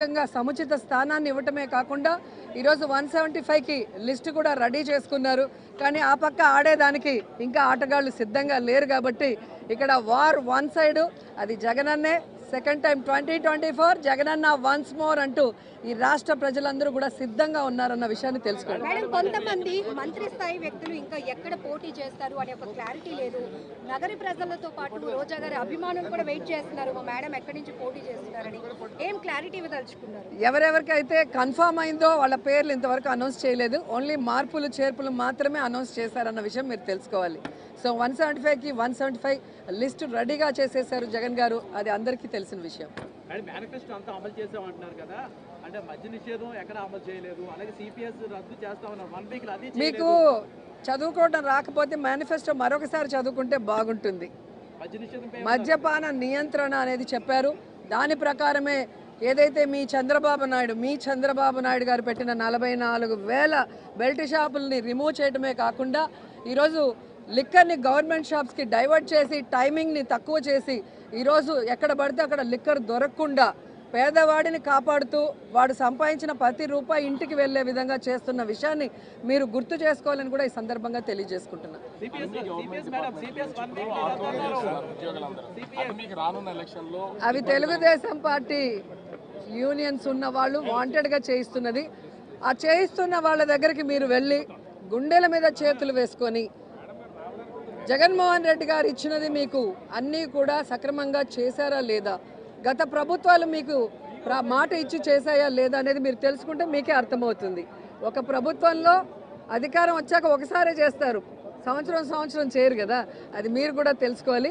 ముఖ్యంగా సముచిత స్థానాన్ని ఇవ్వటమే కాకుండా ఈరోజు వన్ సెవెంటీ ఫైవ్కి లిస్ట్ కూడా రెడీ చేసుకున్నారు. కానీ ఆ పక్క ఆడేదానికి ఇంకా ఆటగాళ్ళు సిద్ధంగా లేరు కాబట్టి ఇక్కడ వార్ వన్ సైడు అది జగనన్నే second time twenty twenty four Jaganna once more అంటూ ఈ రాష్ట్ర ప్రజలందరూ కూడా సిద్ధంగా ఉన్నారన్న విషయాన్ని తెలుసుకోండి. మేడం కొంతమంది మంత్రి స్థాయి వ్యక్తులు ఇంకా ఎక్కడ పోటీ చేస్తారు అనే ఒక క్లారిటీ లేదు. నగరి ప్రజలతో పాటు రోజా గారి అభిమానులు కూడా వెయిట్ చేస్తున్నారు. మా మేడం ఎక్కడి నుంచి పోటీ చేస్తున్నారని. ఏం క్లారిటీ ఇవ్వదలుచుకున్నారు? ఎవరెవరికైతే కన్ఫామ్ అయిందో వాళ్ళ పేర్లు ఇంతవరకు అనౌన్స్ చేయలేదు. ఓన్లీ మార్పులు చేర్పులు మాత్రమే అనౌన్స్ చేశారన్న విషయం మీరు తెలుసుకోవాలి. సో వన్ సెవెంటీ ఫైవ్కి వన్ సెవెంటీ ఫైవ్ లిస్ట్ రెడీగా చేసేసారు జగన్ గారు. అది అందరికీ తెలిసిన విషయం. మేనిఫెస్టో అంతా అమలు చేసామంటున్నారు కదా. అంటే మద్య నిషేధం ఎక్కడ అమలు చేయలేదు. అలాగే సిపిఎస్ రద్దు చేస్తామన్నారు వన్ వీక్ అది మీకు చదువుకోవడం రాకపోతే మేనిఫెస్టో మరొకసారి చదువుకుంటే బాగుంటుంది. మద్యపాన నియంత్రణ అనేది చెప్పారు. దాని ప్రకారమే ఏదైతే మీ చంద్రబాబు నాయుడు మీ చంద్రబాబు నాయుడు గారు పెట్టిన నలభై నాలుగు వేల బెల్ట్ షాపుల్ని రిమూవ్ చేయడమే కాకుండా ఈరోజు లిక్కర్ని గవర్నమెంట్ షాప్స్కి డైవర్ట్ చేసి టైమింగ్ని తక్కువ చేసి ఈరోజు ఎక్కడ పడితే అక్కడ లిక్కర్ దొరకకుండా పేదవాడిని కాపాడుతూ వాడు సంపాదించిన ప్రతి రూపాయి ఇంటికి వెళ్ళే విధంగా చేస్తున్న విషయాన్ని మీరు గుర్తు చేసుకోవాలని కూడా ఈ సందర్భంగా లో అవి తెలుగుదేశం పార్టీ యూనియన్స్ ఉన్న వాళ్ళు వాంటెడ్గా చేయిస్తున్నది. ఆ చేయిస్తున్న వాళ్ళ దగ్గరికి మీరు వెళ్ళి గుండెల మీద చేతులు వేసుకొని జగన్మోహన్ రెడ్డి గారు ఇచ్చినది మీకు అన్నీ కూడా సక్రమంగా చేశారా లేదా? గత ప్రభుత్వాలు మీకు మాట ఇచ్చి చేశాయా లేదా అనేది మీరు తెలుసుకుంటే మీకే అర్థమవుతుంది. ఒక ప్రభుత్వంలో అధికారం వచ్చాక ఒకసారే చేస్తారు. సంవత్సరం సంవత్సరం చేయరు కదా. అది మీరు కూడా తెలుసుకోవాలి.